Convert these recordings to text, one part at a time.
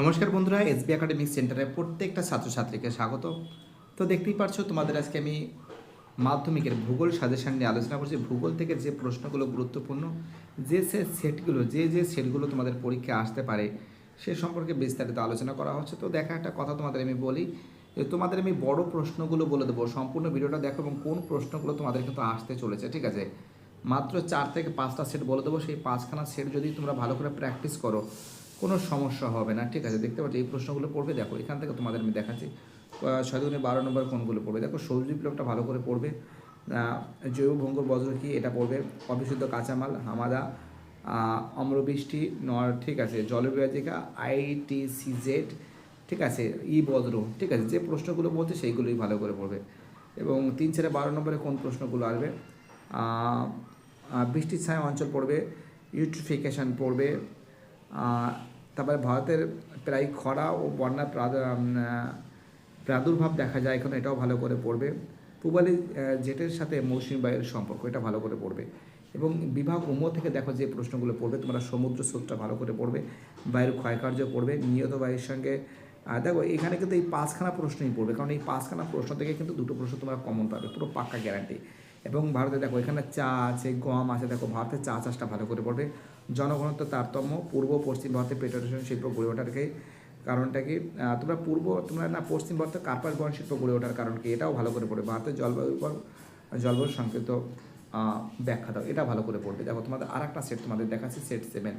নমস্কার বন্ধুরা, SB academic সেন্টারে প্রত্যেকটা ছাত্রছাত্রীকে স্বাগত। তো দেখতেই পারছ, তোমাদের আজকে আমি মাধ্যমিকের ভূগোল সাজেশন নিয়ে আলোচনা করছি। ভূগোল থেকে যে প্রশ্নগুলো গুরুত্বপূর্ণ, যে সে সেটগুলো, যে যে সেটগুলো তোমাদের পরীক্ষায় আসতে পারে, সে সম্পর্কে বিস্তারিত আলোচনা করা হচ্ছে। তো দেখা একটা কথা তোমাদের আমি বলি, যে তোমাদের আমি বড় প্রশ্নগুলো বলে দেবো, সম্পূর্ণ ভিডিওটা দেখো এবং কোন প্রশ্নগুলো তোমাদের কিন্তু আসতে চলেছে, ঠিক আছে? মাত্র চার থেকে পাঁচটা সেট বলে দেবো, সেই পাঁচখানা সেট যদি তোমরা ভালো করে প্র্যাকটিস করো কোনো সমস্যা হবে না, ঠিক আছে? দেখতে পাচ্ছ, এই প্রশ্নগুলো পড়বে, দেখো, এখান থেকে তোমাদের আমি দেখাচ্ছি। ছয় দুগুণে বারো নম্বর কোনগুলো পড়বে? দেখো সবজি বিপ্লবটা ভালো করে পড়বে। জৈব ভঙ্গুর বজ্র কি, এটা পড়বে। অবিশুদ্ধ কাঁচামাল, হামাদা অম্রবৃষ্টি, নর, ঠিক আছে? জলবিভাজিকা আইটিসিজেড ঠিক আছে? ই বজ্র, ঠিক আছে? যে প্রশ্নগুলো বলছে, সেইগুলোই ভালো করে পড়বে। এবং তিন ছেড়ে বারো নম্বরে কোন প্রশ্নগুলো আসবে? বৃষ্টির ছায়া অঞ্চল পড়বে, ইউট্রিফিকেশন পড়বে তারপরে ভারতের প্রায় খরা ও বন্যা প্রাদুর্ভাব দেখা যায় এখন, এটাও ভালো করে পড়বে। পূবালি জেটের সাথে মৌসুমী বায়ুর সম্পর্ক, এটা ভালো করে পড়বে। এবং বিভাগ উম থেকে দেখো যে প্রশ্নগুলো পড়বে, তোমরা সমুদ্র স্রোতটা ভালো করে পড়বে, বায়ুর ক্ষয়কার্য পড়বে, নিয়ত বায়ুর সঙ্গে দেখো এখানে কিন্তু এই পাঁচখানা প্রশ্নই পড়বে, কারণ এই পাঁচখানা প্রশ্ন থেকে কিন্তু দুটো প্রশ্ন তোমরা কমন পাবে, পুরো পাক্কা গ্যারান্টি এবং ভারতে দেখো, এখানে চা আছে, গম আছে, দেখো, ভারতে চা চাষটা ভালো করে পড়বে। জনঘনত্ব তারতম্য, পূর্ব পশ্চিম ভারতে পেট্রোটেশন শিল্প গড়ে ওঠার কারণটা কি? তোমরা পূর্ব, তোমরা না পশ্চিম ভারতে কার্পাস বন শিল্প গড়ে ওঠার কারণ কি? এটাও ভালো করে পড়বে। ভারতের জলবায়ুর উপর জলবায়ু সংকেত ব্যাখ্যা দাও। এটা ভালো করে পড়বে। দেখো, তোমাদের আর একটা সেট তোমাদের দেখাচ্ছি সেট সেভেন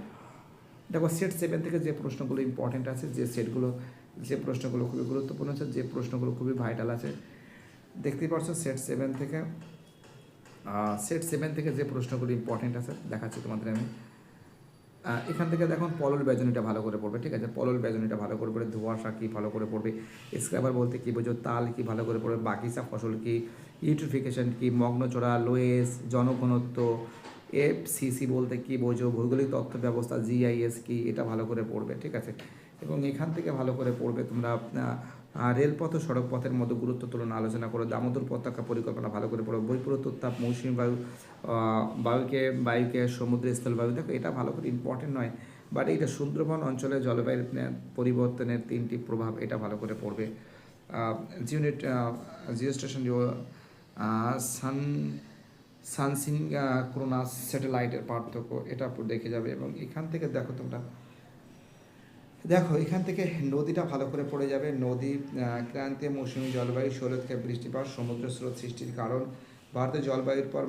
দেখো সেট সেভেন থেকে যে প্রশ্নগুলো ইম্পর্টেন্ট আছে, যে সেটগুলো যে প্রশ্নগুলো খুবই গুরুত্বপূর্ণ আছে, যে প্রশ্নগুলো খুবই ভাইটাল আছে। দেখতেই পাচ্ছ সেট সেভেন থেকে সেট সেভেন থেকে যে প্রশ্নগুলো ইম্পর্টেন্ট আছে, দেখাচ্ছি তোমাদের আমি। এখান থেকে দেখুন, পলল ব্যজনীটা ভালো করে পড়বে, ঠিক আছে? পলল ব্যজনীটা ভালো করে পড়বে ধোঁয়াশা কী ভালো করে পড়বে স্ক্রাবার বলতে কী বোঝো, তাল কি ভালো করে পড়বে বাগিচা ফসল কি ইউট্রিফিকেশন কি মগ্নচড়া লোয়েস, জনঘনত্ব এফ সিসি বলতে কি বোঝো, ভৌগোলিক তথ্য ব্যবস্থা জিআইএস কি, এটা ভালো করে পড়বে, ঠিক আছে? এবং এখান থেকে ভালো করে পড়বে তোমরা আহ, রেলপথ ও সড়ক পথের মধ্যে গুরুত্ব তুলনা আলোচনা করো দামোদর পতাকা পরিকল্পনা ভালো করে পড়ো। বৈপুরত উত্তাপ মৌসুমী বায়ু বায়ুকে বায়ুকে সমুদ্র স্থল বায়ু দেখো এটা ভালো করে ইম্পর্টেন্ট নয়। বাট এইটা সুন্দরবন অঞ্চলে জলবায়ুর পরিবর্তনের তিনটি প্রভাব এটা ভালো করে পড়বে। জিউনিট geo station geo sun sunsynchronous স্যাটেলাইটের পার্থক্য এটা দেখে যাবে এবং এখান থেকে দেখো তোমরা দেখো, এখান থেকে নদীটা ভালো করে পড়ে যাবে। নদী ক্রান্তীয় মৌসুমী জলবায়ু শৈলতকে বৃষ্টিপাত, সমুদ্র স্রোত সৃষ্টির কারণ। ভারতের জলবায়ুর পর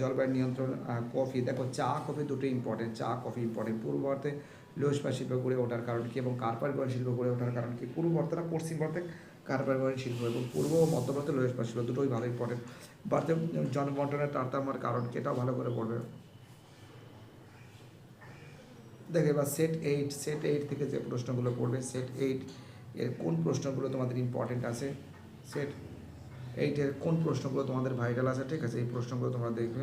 জলবায়ু নিয়ন্ত্রণ কফি, দেখো, চা, কফি দুটো ইম্পর্টেন্ট চা, কফি ইম্পর্টেন্ট পূর্ব ভারতে লোহস্পা শিল্প গড়ে ওঠার কারণ কি এবং বয়ন শিল্প গড়ে ওঠার কারণ কি? পূর্ব ভারতে না, পশ্চিম ভারতে বয়ন শিল্প এবং পূর্ব ও মধ্য ভারতে লোহস্পা শিল্প দুটোই ভালো ইম্পর্টেন্ট ভারতে জনবন্টনের তারতম্যের কারণ কি? এটাও ভালো করে পড়বে দেখো এবার সেট এইট সেট এইট থেকে যে প্রশ্নগুলো পড়বে সেট এইট এর কোন প্রশ্নগুলো তোমাদের ইম্পর্টেন্ট আছে? সেট এইটের কোন প্রশ্নগুলো তোমাদের ভাইটাল আছে? ঠিক আছে এই প্রশ্নগুলো তোমরা দেখবে।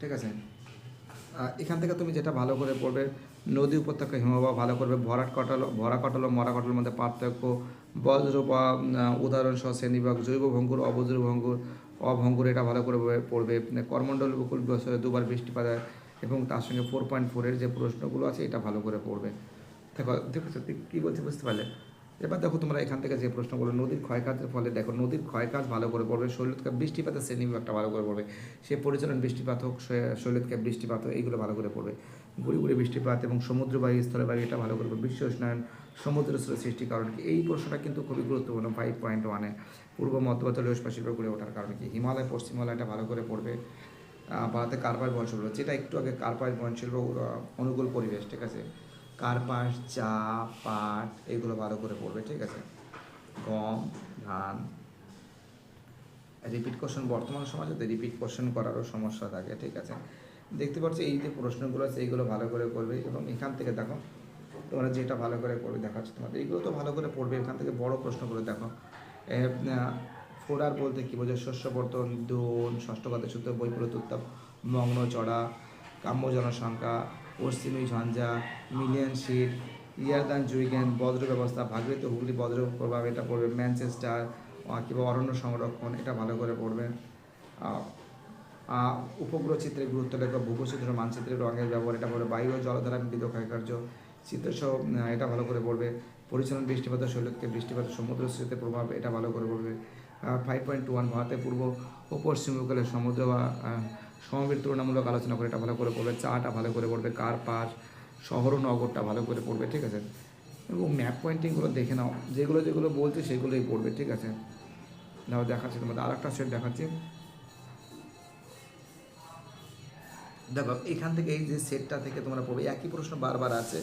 ঠিক আছে? এখান থেকে তুমি যেটা ভালো করে পড়বে নদী উপত্যকা হিমবাহ ভালো করবে ভরাট কটালো ভরা কটালো মরা কটালোর মধ্যে পার্থক্য বজ্র বা আহ, উদাহরণ সহ শ্রেণীবিভাগ জৈব ভঙ্গুর অবজ্র ভঙ্গুর অভঙ্গুর এটা ভালো করে পড়বে করমণ্ডল উপকূল দুবার বৃষ্টিপাত হয় এবং তার সঙ্গে ফোর পয়েন্ট ফোরের যে প্রশ্নগুলো আছে এটা ভালো করে পড়বে। দেখো দেখো সত্যি কী বলছি বুঝতে পারলে? এবার দেখো তোমরা এখান থেকে যে প্রশ্নগুলো, নদীর ক্ষয়কাজের ফলে দেখো নদীর ক্ষয়কাজ ভালো করে পড়বে, শৈলতকা বৃষ্টিপাতের শ্রেণি বিভাগটা ভালো করে পড়বে, সে পরিচালন বৃষ্টিপাত হোক শৈলতকা বৃষ্টিপাত হোক, এইগুলো ভালো করে পড়বে। গুড়ি গুড়ি বৃষ্টিপাত এবং সমুদ্র বায়ু স্থলে বায়ু, এটা ভালো করে পড়বে বিশ্ব উষ্ণায়ন সমুদ্র সৃষ্টির কারণ কি? এই প্রশ্নটা কিন্তু খুবই গুরুত্বপূর্ণ ফাইভ পয়েন্ট ওয়ানে পূর্ব মধ্যবর্তী লোহস্পা শিল্প গড়ে ওঠার কারণ কি? হিমালয়, পশ্চিম হিমালয়টা ভালো করে পড়বে। ভারতে কার্পাস বন শিল্প। যেটা একটু আগে কার্পাস বন শিল্প অনুকূল পরিবেশ, ঠিক আছে? কার্পাস, চা, পাট, এগুলো ভালো করে পড়বে, ঠিক আছে? গম, ধান। রিপিট কোশ্চেন বর্তমান সমাজে রিপিট কোশ্চেন করারও সমস্যা থাকে, ঠিক আছে? দেখতে পাচ্ছ এই যে প্রশ্নগুলো আছে এইগুলো ভালো করে করবে এবং এখান থেকে দেখো তোমরা যেটা ভালো করে করবে দেখাচ্ছ তোমাদের। এইগুলো তো ভালো করে পড়বে এখান থেকে বড় প্রশ্নগুলো দেখো। এ, ফোড়ার বলতে কি বোঝায়? শস্য বর্তন দোন ষষ্ঠ কথা সূত্র বৈপরীত উত্তাপ মগ্ন চড়া কাম্য জনসংখ্যা পশ্চিমী ঝঞ্ঝা মিলিয়ন শিট ইয়ারদান জুইগেন বজ্র ব্যবস্থা ভাগীরথী হুগলি বজ্র প্রভাব এটা পড়বে ম্যানচেস্টার কিংবা অরণ্য সংরক্ষণ এটা ভালো করে পড়বে। উপগ্রহ চিত্রের গুরুত্ব লেখা ভূপচিত্র মানচিত্রের রঙের ব্যবহার, এটা পড়বে বায়ু ও জলধারা বিবিধ ক্ষয়কার্য চিত্রসহ এটা ভালো করে পড়বে পরিচালন বৃষ্টিপাত শৈলকে বৃষ্টিপাত, সমুদ্র স্রোতের প্রভাব, এটা ভালো করে পড়বে ফাইভ পয়েন্ট ওয়ান ভারতের পূর্ব ও পশ্চিম উপকূলে সমুদ্র বা সমবের তুলনামূলক আলোচনা করে এটা ভালো করে পড়বে চাটা ভালো করে পড়বে কার পার, শহর নগরটা ভালো করে পড়বে, ঠিক আছে? এবং ম্যাপ পয়েন্টিংগুলো দেখে নাও। যেগুলো যেগুলো বলছে সেগুলোই পড়বে, ঠিক আছে? দাও দেখাচ্ছি তোমাদের। আর একটা সেট দেখাচ্ছি। দেখো, এখান থেকে এই যে সেটটা থেকে তোমরা পড়বে, একই প্রশ্ন বারবার আছে।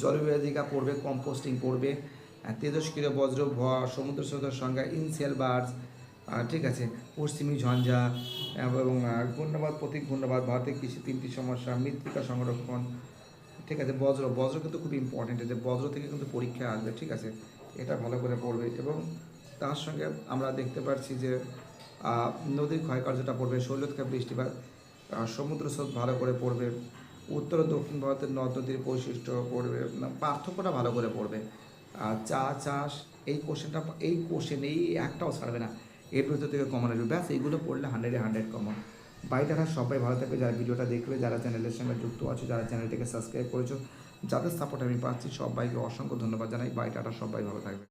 জলবিভাজিকা পড়বে কম্পোস্টিং পড়বে তেজস্ক্রিয় বজ্র ভর সমুদ্র স্রোতের সংজ্ঞা ইনসেল বার্ডস ঠিক আছে, পশ্চিমী ঝঞ্ঝা এবং ঘূর্ণাবাদ, প্রতীক ঘূর্ণাবাদ, ভারতের কৃষি তিনটি সমস্যা, মৃত্তিকা সংরক্ষণ, ঠিক আছে, বজ্র বজ্র কিন্তু খুব ইম্পর্টেন্ট যে বজ্র থেকে কিন্তু পরীক্ষা আসবে, ঠিক আছে, এটা ভালো করে পড়বে, এবং তার সঙ্গে আমরা দেখতে পাচ্ছি যে নদীর ক্ষয়কার্যটা পড়বে শৈলতকা বৃষ্টিপাত সমুদ্র স্রোত ভালো করে পড়বে, উত্তর ও দক্ষিণ ভারতের নদ নদীর বৈশিষ্ট্য পড়বে পার্থক্যটা ভালো করে পড়বে। চা চাষ, এই কোশ্চেনটা এই কোশ্চেন এই একটাও ছাড়বে না। এর ভিতর থেকে কমন আসবে। ব্যাস, এইগুলো পড়লে হান্ড্রেডে হান্ড্রেড কমন বাইটারা সবাই ভালো থাকবে। যারা ভিডিওটা দেখবে, যারা চ্যানেলের সঙ্গে যুক্ত আছো, যারা চ্যানেলটিকে সাবস্ক্রাইব করেছ, যাদের সাপোর্ট আমি পাচ্ছি, সবাইকে অসংখ্য ধন্যবাদ জানাই। বাইটাটা সবাই ভালো থাকবে।